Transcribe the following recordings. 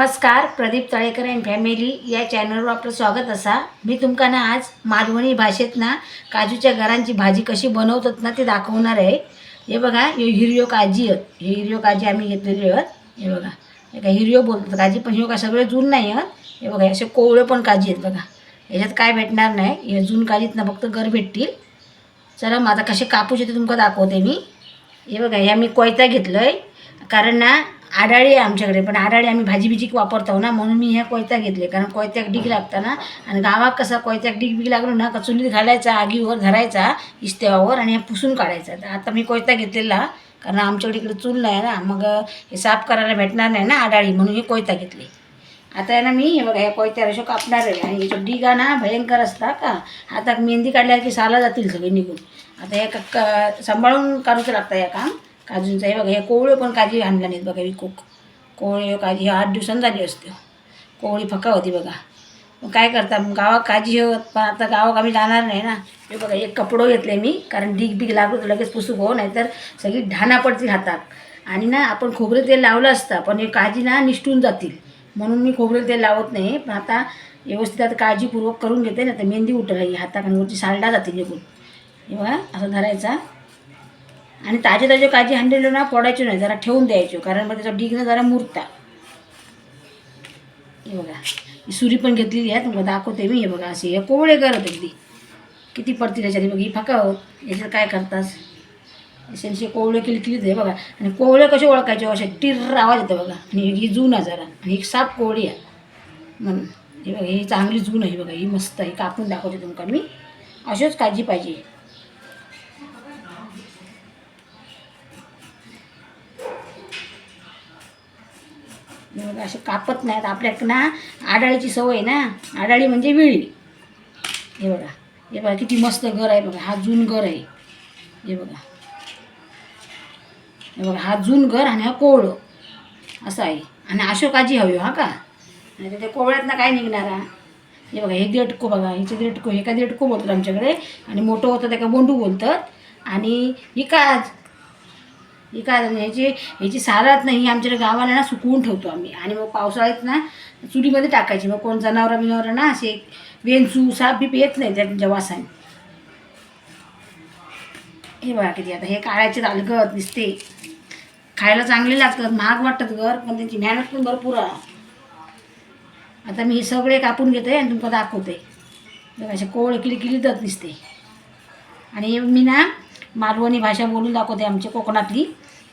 नमस्कार Pradeep Talekar and family या चॅनलवर आपलं स्वागत असा. मी तुमका ना आज मालवणी भाषेत ना काजूच्या घरांची भाजी कशी बनवतात ना ते दाखवणार आहे. हे बघा हे हिरव्यो काजी आहेत. हे हिरव्यो काजी आम्ही घेतलेली आहेत. हे बघा. हे काय हिरव्यो बोलतात काजी पण हे का सगळे जून नाही आहेत. हे बघा असे कोवळे पण काजी आहेत बघा. याच्यात काय भेटणार नाही. हे जून काजीत ना फक्त घर भेटतील. चला माझा कसे कापूस येते तुमका दाखवते मी. हे बघा हे आम्ही कोयता घेतलं आहे कारण ना आडाळी आहे आमच्याकडे पण आडाळी आम्ही भाजी बिजी वापरतो ना म्हणून मी ह्या कोयता घेतले कारण कोयत्याक डीग लागताना आणि गावात कसा कोयत्याक डीग बीग लागलो ना का चुलीत घालायचा आगीवर धरायचा इस्त्यावर आणि ह्या पुसून काढायचा. तर आता मी कोयता घेतलेला कारण आमच्याकडे इकडे चूल नाही ना मग हे साफ करायला भेटणार नाही ना आडाळी म्हणून हे कोयता घेतली. आता आहे ना मी हे बघा या कोयत्या रेशो कापणार आहे आणि याच्या डिगा ना भयंकर असता का? आता मेहंदी काढल्या की साला जातील सगळे निघून. आता हे का क- सांभाळून काढूचं लागतं या काम. काजूंचं हे बघा हे कोवळे पण काजी आणल्या नाहीत बघा विकूक कोवळे काजी हे आठ दिवसांनी झाली असते. कोवळी फका होती बघा. मग काय करता मग गावात काजी होत पण आता गावात आम्ही जाणार नाही ना. हे बघा एक कपडो घेतले मी कारण डिग बिग लागलो लगेच पुसूक हो नाहीतर सगळी ढाना पडतील हातात. आणि ना आपण खोबरे तेल लावलं असतं पण हे काजी ना निष्ठून जातील. म्हणून मी खोबरे तेल लावत नाही पण आता व्यवस्थित आता काळजीपूर्वक करून घेते ना तर मेहंदी उठल ही हातात आणि वरची सालडा जाते निघून. हे बघा असं धरायचा. आणि ताजे ताजे काजी आणलेलो ना पडायचो नाही जरा ठेवून द्यायचो कारण मग त्याचा डिगनं जरा मुरता. हे बघा ही सुरी पण घेतलेली आहे तुम्हाला दाखवते मी हे बघा असे हे कोवळे करत अगदी. किती पडतील याच्यात बघ बघा ही फका हो, याच्यात काय करतास? असे कोवळे किलकिलीत आहे बघा. आणि कोवळे कसे ओळखायचे असे टिर आवाज येतो बघा. आणि ही जून आहे जरा आणि ही साप कोवळी आहे. म्हणून हे बघा ही चांगली जून आहे बघा ही मस्त आहे कापून दाखवते तुमका मी. अशीच काळजी पाहिजे. बघा असे कापत नाहीत. आपल्याकडं ना आडाळीची सवय आहे ना. आडाळी म्हणजे विळी. हे बघा. हे बघा किती मस्त घर आहे बघा. हा जून घर आहे. हे बघा. हे बघा. हा जून घर आणि हा कोवळं असं आहे. आणि अशोकाची हवी हो, हा का? आणि त्या कोवळ्यातनं काय निघणार हे? बघा. हे देटको बघा. हिचे देटको हे का देटको बोलतात आमच्याकडे. आणि मोठं होतं त्या का बोंडू बोलतात. आणि ही काज ही काय ह्याची ह्याची सालात नाही आमच्याकडे गावाला ना सुकवून ठेवतो आम्ही. आणि मग पावसाळ्यात ना चुलीमध्ये टाकायची. मग कोण जनावरं बिनावरं ना असे वेंचू साप बीप येत नाही त्यांच्या वासाने. हे बघा किती आता हे काळ्याचे अलगत दिसते. खायला चांगले लागतात महाग वाटतात घर पण त्यांची मेहनत पण भरपूर आहे. आता मी हे सगळे कापून घेते आणि तुमका दाखवते. बघा असे कोळ किली किलीतच दिसते. आणि मी ना मालवणी भाषा बोलून दाखवते आमच्या कोकणातली.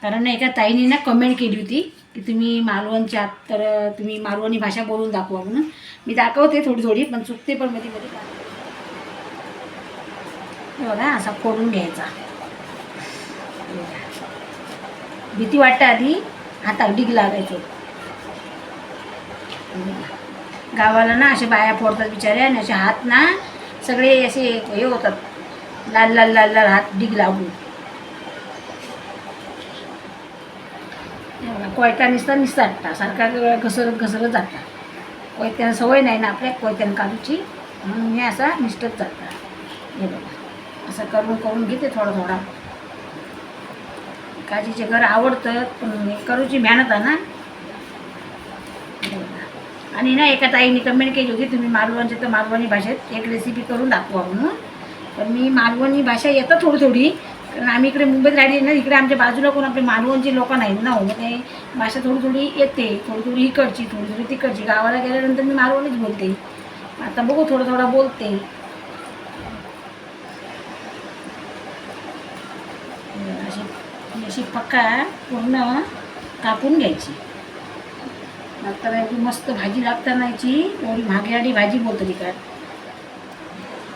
कारण ना एका ताईने ना कमेंट केली होती की तुम्ही मालवणच्या आहात, तर तुम्ही मालवणी भाषा बोलून दाखवा म्हणून. मी दाखवते थोडी थोडी पण चुकते पण मध्ये मध्ये. बघा असा फोडून घ्यायचा. भीती वाटतं आधी हातात डिग लागायचो. गावाला ना असे बाया फोडतात बिचारे आणि असे हात ना सगळे असे हे होतात. लाल लाल लाल लाल हात डिग लावून हे कोयता निसता निसता सारखा घसरत घसरत जाता. कोयत्यानं सवय नाही ना आपल्या कोयत्यानं काजूची म्हणून मी असा निष्ठत जाता. हे बघा. असं करून करून घेते थोडा थोडा. काजीचे घर आवडतं पण करूची मेहनत आहे ना. आणि ना एका ताईने कमेंट केली होती तुम्ही मालवणचे तर मालवणी भाषेत एक रेसिपी करून दाखवा म्हणून. तर मी मालवणी भाषा येतं थोडी थोडी. कारण आम्ही इकडे मुंबईत राहिली ना इकडे आमच्या बाजूला कोण आपले मालवणचे लोक नाहीत ना हो. मग ते भाषा थोडी थोडी येते थोडी थोडी इकडची थोडी थोडी तिकडची. गावाला गेल्यानंतर मी मालवणीच बोलते. आता बघू थोडं थोडं बोलते. अशी अशी पक्का पूर्ण कापून घ्यायची. नंतर मस्त भाजी लागताना याची एवढी महागडी भाजी बोलतो ती काय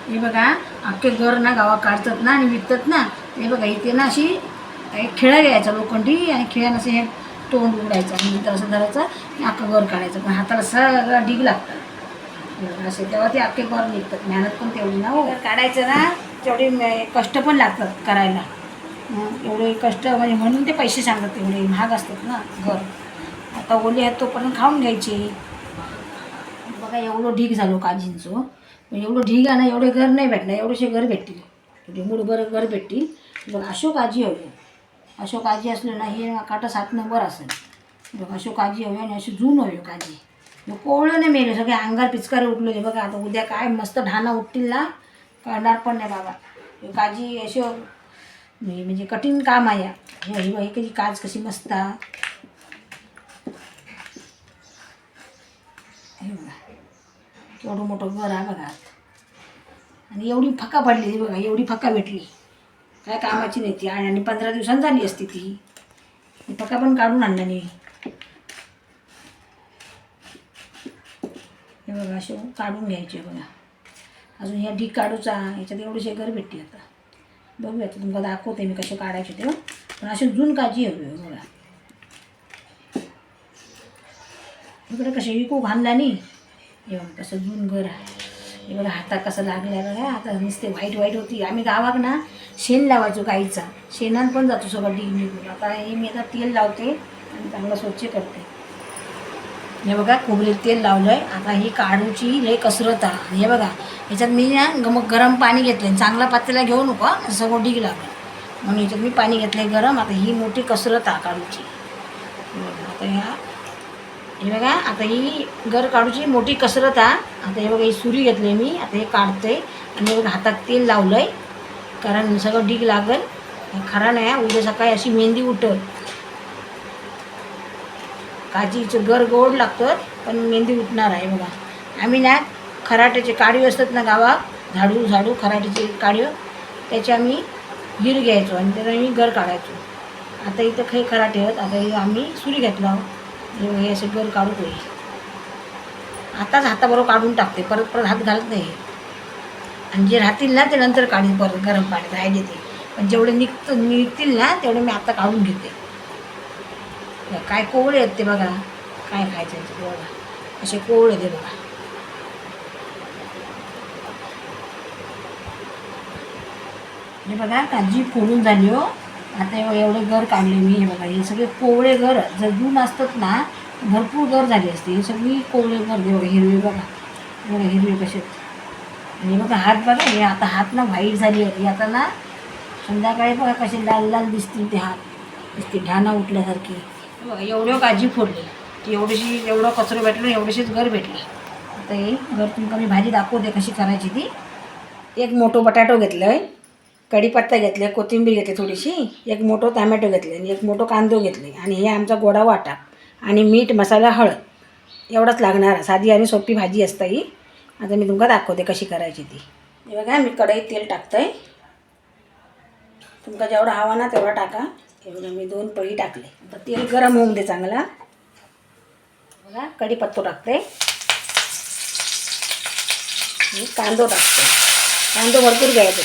हे बघा अख्खे घर ना गावा काढतात ना आणि विकतात ना. हे बघा इथे ना अशी एक खेळा घ्यायचा लोखंडी आणि खेळ्यानं असं हे तोंड उघडायचं आणि नंतर असं धरायचं आणि अख्खं घर काढायचं. पण हाताला सगळं ढीग लागतं. असे तेव्हा ते अख्खे घर निघतात. मेहनत पण तेवढी ना हो. काढायचं ना तेवढे कष्ट पण लागतात करायला. एवढे कष्ट म्हणजे म्हणून ते पैसे सांगतात एवढे महाग असतात ना घर. आता ओले आहेत तोपर्यंत खाऊन घ्यायचे. बघा एवढं ढीग झालो काजींचं. एवढं ढीग आहे ना एवढे घर नाही भेटणार एवढेसे घर भेटतील. एवढे बरं घर भेटतील. बघा अशोक आजी हवी. अशोक आजी असलं ना हे काटा सात नंबर असेल. बघ अशोक आजी हवी आणि अशी जून हवे काजी. कोवळं नाही मेले सगळे अंगार पिचकारे उठलेले बघा आता उद्या काय मस्त ढाणा उठतील ना. कळणार पण नाही बाबा. काजी अशी म्हणजे कठीण काम आहे. हे कधी काज कशी मस्त हा. हे बघा एवढं मोठं घर आहे बघा. आणि एवढी फक्का पडली बघा एवढी फक्का भेटली. काय कामाची नाही ती. आणि पंधरा दिवसांनी झाली असती ती. फक्का पण काढून आणला नाही. हे बघा असे काढून घ्यायचे बघा. अजून ह्या ढीक काढूचा. ह्याच्यात एवढीशी घर भेटते आता. बघूया आता तुमका दाखवते मी कसे काढायचे ते. पण अशी जून काळजी हवी आहे बघा. इकडे कसे विकू घालला नाही. एवढं कसं जुन घर आहे. एवढं हाता हातात कसं लागल्या बघा. आता नुसते वाईट वाईट होती. आम्ही गावाक ना शेण लावायचो गाईचा. शेणात पण जातो सगळं डिग निघून. आता हे मी आता तेल लावते आणि चांगलं स्वच्छ करते. हे बघा खोबरेल तेल लावलं आहे आता ही काढूची लय कसरत आहे. हे बघा ह्याच्यात मी ना ग- मग गरम पाणी घेतलं चांगला पातेला घेऊ नको सगळं डिग लागलं म्हणून ह्याच्यात मी पाणी घेतलं गरम. आता ही मोठी कसरत आहे काढूची. आता ह्या हे बघा आता ही घर काढूची मोठी कसरत आहे आता हे बघा ही सुरी घेतली मी. आता हे काढते. आणि हे बघा हातात तेल लावलं आहे कारण सगळं डिग लागल. खरा नाही उद्या सकाळी अशी मेहंदी उठल. काजीचं घर गोड लागतं पण मेहंदी उठणार आहे बघा. आम्ही ना खराट्याचे काढीव असतात ना गावात झाडू झाडू खराट्याचे काढीव त्याचे आम्ही हिर घ्यायचो आणि त्याला आम्ही घर काढायचो. आता इथं काही खराटे आहेत. आता आम्ही सुरी घेतला हे असे घर काढू होईल आताच हाताबरोबर काढून टाकते परत परत हात घालत नाही. आणि जे राहतील ना ते नंतर काढीन परत गरम पाण्यात राहिले ते. पण जेवढे निघत निघतील ना तेवढे मी आता काढून घेते. काय कोवळे आहेत ते बघा. काय खायचं आहे ते बघा. असे कोवळे ते बघा. हे बघा काजी फोडून झाली हो. आता एवढे घर काढले मी हे बघा हे सगळे कोवळे घर. जर जून असतात ना भरपूर घर झाली असते. हे सगळी कोवळे घर दे बघा हिरवे बघा. बघा हिरवे कसे आणि बघा हात बघा हे आता हात ना व्हाईट झाली आहे आता ना संध्याकाळी बघा कसे लाल लाल दिसतील ते हात. दिसते ढाना उठल्यासारखी. बघा एवढं काजी फोडली की एवढीशी एवढं कचरं भेटलं एवढेशीच घर भेटले. आता हे घर तुमका मी भाजी दाखवते कशी करायची ती. एक मोठं बटाटो घेतलं आहे कढीपत्ता घेतले कोथिंबीर घेतली थोडीशी एक मोठं टॅमॅटो घेतले आणि एक मोठं कांदो घेतले. आणि हे आमचा गोडा वाटा आणि मीठ मसाला हळद एवढंच लागणार. साधी आणि सोपी भाजी असतं ही. आता मी तुमका दाखवते कशी करायची ती. हे बघा मी कढईत तेल टाकतंय. तुमका जेवढा हवा ना तेवढा टाका. एवढं मी दोन पळी टाकले. आता तेल गरम होऊन दे चांगला. बघा कढीपत्तो टाकते मी कांदो टाकते कांदो भरपूर घ्यायचं.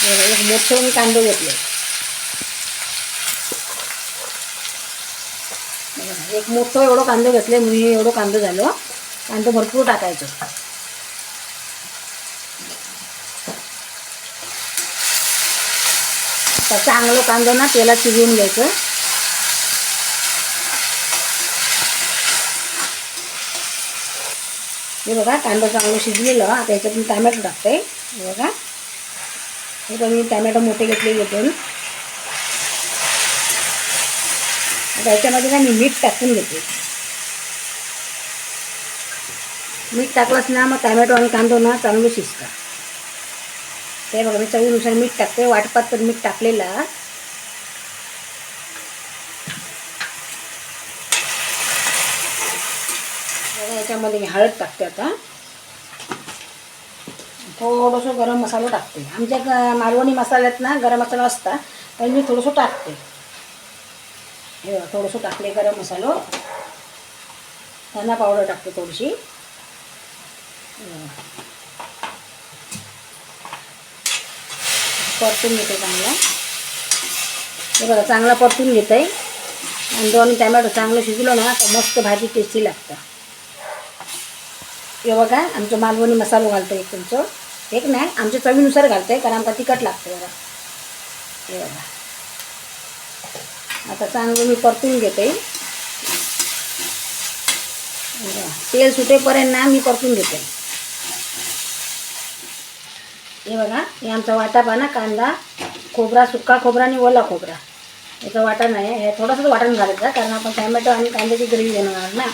एक मोठं मी कांदे घेतले एक मोठं एवढं कांदे घेतले मी एवढं कांदो झालो कांदे भरपूर टाकायचो आता चांगलं कांदो ना तेलात शिजवून घ्यायचं हे बघा कांदा चांगलं शिजलेलं आता याच्यात मी टॅमॅटो टाकते. हे बघा. आता मी टॅमॅटो मोठे घेतले घेतून आता याच्यामध्ये ना मी मीठ टाकून घेते. मीठ टाकलंच ना मग टॅमॅटो आणि कांदो ना चांगलं शिजतं ते बघा मी चवीनुसार मीठ टाकते. वाटपात तर मीठ टाकलेला. याच्यामध्ये मी हळद टाकते आता. थोडंसं गरम मसाला टाकते. आमच्या ग- मालवणी मसाल्यात ना गरम मसाला असता पण मी थोडंसं टाकते. हे थोडंसं टाकले गरम मसालो. धना पावडर टाकते थोडीशी. परतून घेते चांगला. हे बघा चांगला परतून घेत आहे आणि दोन टॅमॅटो चांगलं शिजलो ना तर मस्त भाजी टेस्टी लागतं. हे बघा आमचं मालवणी मसालो घालतो एक तुमचं. एक नाही आमच्या चवीनुसार घालते कारण आमका तिखट लागतं बघा हे बघा. आता चांगलं मी परतून घेते. तेल सुटेपर्यंत ना मी परतून घेते. हे बघा हे आमचा वाटापा ना कांदा खोबरा सुका खोबरा आणि ओला खोबरा. याचं वाटण आहे हे थोडंसं वाटण घालायचं कारण आपण टॅमॅटो आणि कांद्याची ग्रेव्ही बनवणार ना.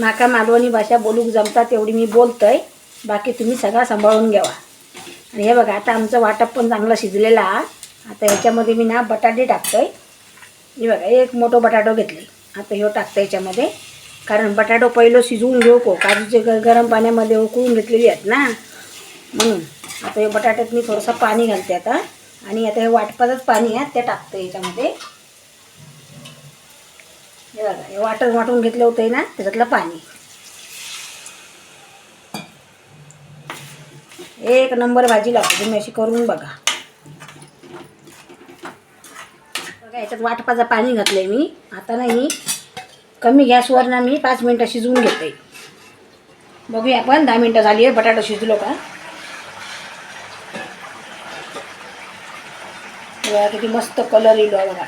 नाका मालवणी भाषा बोलूक जमतात तेवढी मी बोलतोय. बाकी तुम्ही सगळा सांभाळून घ्यावा. आणि हे बघा आता आमचं वाटप पण चांगलं शिजलेलं आहे. आता ह्याच्यामध्ये मी ना बटाटे टाकतोय. हे बघा एक मोठं बटाटो घेतले आता ह्यो टाकतं याच्यामध्ये. कारण बटाटो पहिलं शिजवून घेऊ को काजूचे ग गरम पाण्यामध्ये उकळून घेतलेली आहेत ना. म्हणून आता हे बटाट्यात मी थोडंसं पाणी घालते आता. आणि आता हे वाटपाचंच पाणी आहे ते टाकतं याच्यामध्ये. हे बघा हे वाटण वाटून घेतलं होतं ना त्याच्यातलं पाणी. एक नंबर भाजी लागते तुम्ही अशी करून बघा. बघा याच्यात वाटपाचं पाणी घातलंय मी. आता नाही कमी गॅसवर ना मी पाच मिनटं शिजवून घेते. बघूया आपण दहा मिनटं झाली आहे बटाटा शिजलो का? बघा किती मस्त कलर येलो बघा.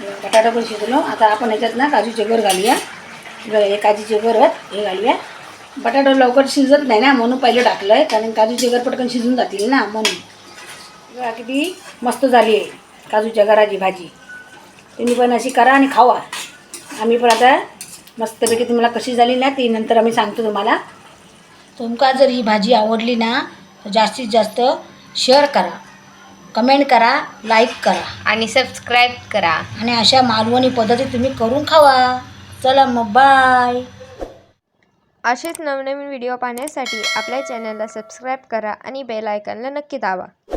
बटाटा पण शिजलो. आता आपण ह्याच्यात ना काजूचे गर घालूया. हे काजूचे गरत हे घालूया. बटाटा लवकर शिजत नाही ना म्हणून पहिले टाकलं आहे कारण काजूचे गर पटकन शिजून जातील ना म्हणून. किती मस्त झाली आहे काजूच्या गराची भाजी. तुम्ही पण अशी करा आणि खावा. आम्ही पण आता मस्तपैकी तुम्हाला कशी झाली ना ती नंतर आम्ही सांगतो तुम्हाला. तुमका जर ही भाजी आवडली ना तर जास्तीत जास्त शेअर करा. कमेंट करा लाईक करा. आणि सबस्क्राईब करा. आणि अशा मालवणी पद्धती तुम्ही करून खावा. चला मग बाय. असेच नवनवीन व्हिडिओ पाहण्यासाठी आपल्या चॅनलला सबस्क्राईब करा आणि बेल आयकॉनला नक्की दाबा.